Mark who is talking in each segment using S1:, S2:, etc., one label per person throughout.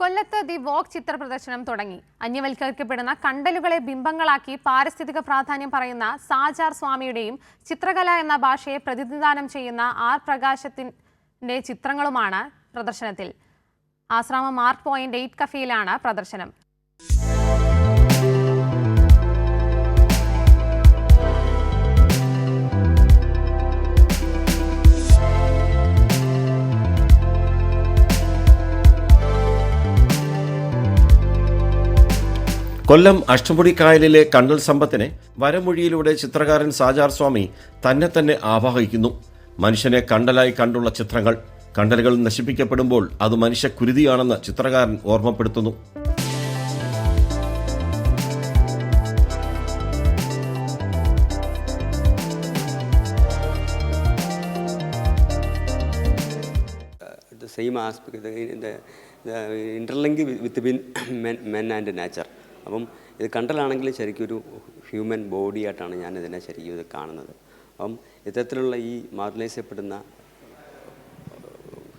S1: കൊല്ലത്ത് the walk ചിത്ര പ്രദർശനം തുടങ്ങി. അന്യവൽക്കരിക്കപ്പെടുന്ന കണ്ടലുകളെ ബിംബങ്ങളാക്കി പാരിസ്ഥിതിക പ്രാധാന്യം പറയുന്ന സാജാർ സ്വാമിയുടെയും ചിത്രകല എന്ന ഭാഷയെ പ്രതിനിധാനം ചെയ്യുന്ന ആർ പ്രകാശത്തിന്റെ ചിത്രങ്ങളുമാണ് പ്രദർശനത്തിൽ. ആശ്രാമം ആർട്ട് പോയിന്റ് എയ്റ്റ് കഫേയിലാണ് പ്രദർശനം.
S2: കൊല്ലം അഷ്ടമുടി കായലിലെ കണ്ടൽ സമ്പത്തിനെ വരമൊഴിയിലൂടെ ചിത്രകാരൻ സാജാർ സ്വാമി തന്നെ തന്നെ ആവാഹിക്കുന്നു. മനുഷ്യനെ കണ്ടലായി കണ്ടുള്ള ചിത്രങ്ങൾ കണ്ടലുകൾ നശിപ്പിക്കപ്പെടുമ്പോൾ അത് മനുഷ്യക്കുരുതിയാണെന്ന് ചിത്രകാരൻ ഓർമ്മപ്പെടുത്തുന്നു.
S3: Interlink with bin men and nature അപ്പം ഇത് കണ്ടലാണെങ്കിൽ ശരിക്കും ഒരു ഹ്യൂമൻ ബോഡി ആയിട്ടാണ് ഞാൻ ഇതിനെ ശരിക്കും ഇത് കാണുന്നത്. അപ്പം ഇത്തരത്തിലുള്ള ഈ മാർജിനൈസ് ചെയ്യപ്പെടുന്ന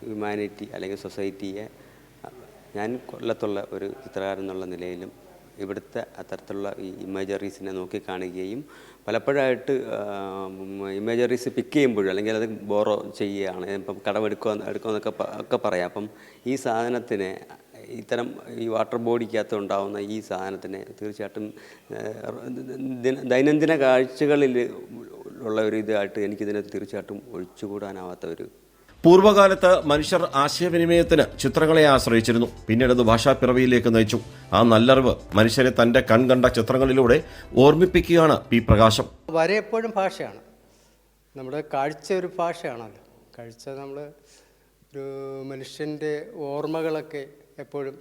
S3: ഹ്യൂമാനിറ്റി അല്ലെങ്കിൽ സൊസൈറ്റിയെ ഞാൻ കൊല്ലത്തുള്ള ഒരു ചിത്രകാരൻ എന്നുള്ള നിലയിലും ഇവിടുത്തെ അത്തരത്തിലുള്ള ഈ ഇമേജറീസിനെ നോക്കിക്കാണുകയും പലപ്പോഴായിട്ട് ഇമേജറീസ് പിക്ക് ചെയ്യുമ്പോഴും അല്ലെങ്കിൽ അത് ബോറോ ചെയ്യുകയാണ് ഇപ്പം കടമെടുക്കുക എടുക്കുക എന്നൊക്കെ ഒക്കെ പറയാം. അപ്പം ഈ സാധനത്തിനെ ഇത്തരം ഈ വാട്ടർ ബോഡിക്കകത്ത് ഉണ്ടാകുന്ന ഈ സാധനത്തിനെ തീർച്ചയായിട്ടും ദൈനംദിന കാഴ്ചകളിൽ ഉള്ള ഒരു ഇതായിട്ട് എനിക്കിതിനെ തീർച്ചയായിട്ടും ഒഴിച്ചുകൂടാനാവാത്ത ഒരു
S2: പൂർവകാലത്ത് മനുഷ്യർ ആശയവിനിമയത്തിന് ചിത്രങ്ങളെ ആശ്രയിച്ചിരുന്നു. പിന്നീട് അത് ഭാഷാപ്പിറവിയിലേക്ക് നയിച്ചു. ആ നല്ലറിവ് മനുഷ്യരെ തന്റെ കൺകണ്ട ചിത്രങ്ങളിലൂടെ ഓർമ്മിപ്പിക്കുകയാണ് പി പ്രകാശം.
S4: വരെ എപ്പോഴും ഭാഷയാണ്. നമ്മുടെ കാഴ്ച ഒരു ഭാഷയാണല്ലോ കാഴ്ച നമ്മൾ ഒരു മനുഷ്യന്റെ ഓർമ്മകളൊക്കെ എപ്പോഴും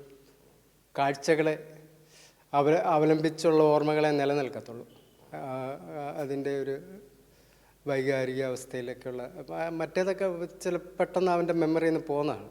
S4: കാഴ്ചകളെ അവ അവലംബിച്ചുള്ള ഓർമ്മകളെ നിലനിൽക്കത്തുള്ളൂ. അതിന്റെ ഒരു വൈകാരിക അവസ്ഥയിലൊക്കെയുള്ള മറ്റേതൊക്കെ ചില പെട്ടെന്ന് അവന്റെ മെമ്മറിയിൽ നിന്ന് പോകുന്നതാണ്.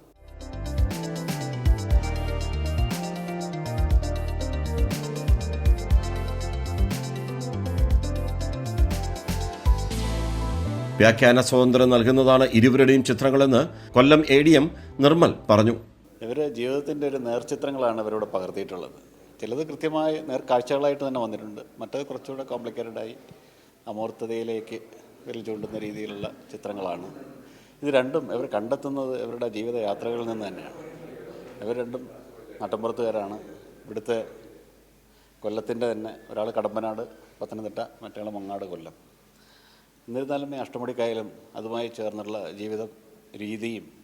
S2: വ്യാഖ്യാന സ്വാതന്ത്ര്യം നൽകുന്നതാണ് ഇരുവരുടെയും ചിത്രങ്ങളെന്ന് Kollam A D M Nirmal പറഞ്ഞു.
S5: ഇവർ ജീവിതത്തിന്റെ ഒരു നേർചിത്രങ്ങളാണ് ഇവരോട് പകർത്തിയിട്ടുള്ളത്. ചിലത് കൃത്യമായ നേർക്കാഴ്ചകളായിട്ട് തന്നെ വന്നിട്ടുണ്ട്. മറ്റത് കുറച്ചുകൂടെ കോംപ്ലിക്കേറ്റഡായി അമൂർത്തതയിലേക്ക് വിരൽ ചൂണ്ടുന്ന രീതിയിലുള്ള ചിത്രങ്ങളാണ്. ഇത് രണ്ടും ഇവർ കണ്ടെത്തുന്നത് ഇവരുടെ ജീവിത യാത്രകളിൽ നിന്ന് തന്നെയാണ്. ഇവർ രണ്ടും നാട്ടിൻപുറത്തുകാരാണ്. ഇവിടുത്തെ കൊല്ലത്തിന്റെ തന്നെ ഒരാൾ കടമ്പനാട് പത്തനംതിട്ട മറ്റേ മങ്ങാട് കൊല്ലം. എന്നിരുന്നാലും ഈ അഷ്ടമുടിക്കായലും അതുമായി ചേർന്നുള്ള ജീവിത രീതിയും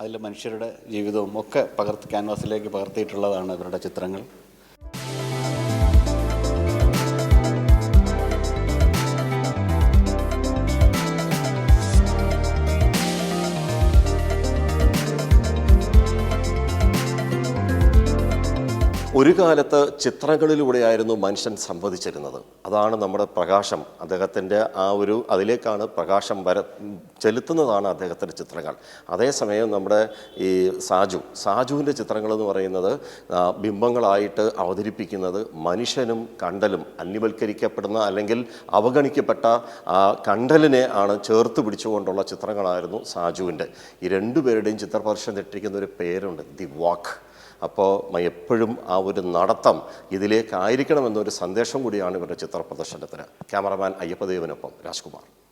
S5: അതിൽ മനുഷ്യരുടെ ജീവിതവും ഒക്കെ പകർത്തി ക്യാൻവാസിലേക്ക് പകർത്തിയിട്ടുള്ളതാണ് ഇവരുടെ ചിത്രങ്ങൾ.
S2: ഒരു കാലത്ത് ചിത്രങ്ങളിലൂടെയായിരുന്നു മനുഷ്യൻ സംവദിച്ചിരുന്നത്. അതാണ് നമ്മുടെ പ്രകാശം. അദ്ദേഹത്തിന്റെ ആ ഒരു അതിലേക്കാണ് പ്രകാശം വര ചെലുത്തുന്നതാണ് അദ്ദേഹത്തിന്റെ ചിത്രങ്ങൾ. അതേസമയം നമ്മുടെ ഈ സാജു സാജുവിന്റെ ചിത്രങ്ങൾ എന്ന് പറയുന്നത് ബിംബങ്ങളായിട്ട് അവതരിപ്പിക്കുന്നത് മനുഷ്യനും കണ്ടലും അന്യവൽക്കരിക്കപ്പെടുന്ന അല്ലെങ്കിൽ അവഗണിക്കപ്പെട്ട ആ കണ്ടലിനെ ആണ് ചേർത്ത് പിടിച്ചുകൊണ്ടുള്ള ചിത്രങ്ങളായിരുന്നു സാജുവിന്റെ. ഈ രണ്ടുപേരുടെയും ചിത്രപ്രദർശനം തെറ്റിക്കുന്ന ഒരു പേരുണ്ട് ദി വാക്ക്. അപ്പോൾ എപ്പോഴും ആ ഒരു നടത്തം ഇതിലേക്കായിരിക്കണമെന്നൊരു സന്ദേശം കൂടിയാണ് ഇവരുടെ ചിത്ര പ്രദർശനത്തിന് ക്യാമറമാൻ അയ്യപ്പദേവനൊപ്പം രാജ്കുമാർ.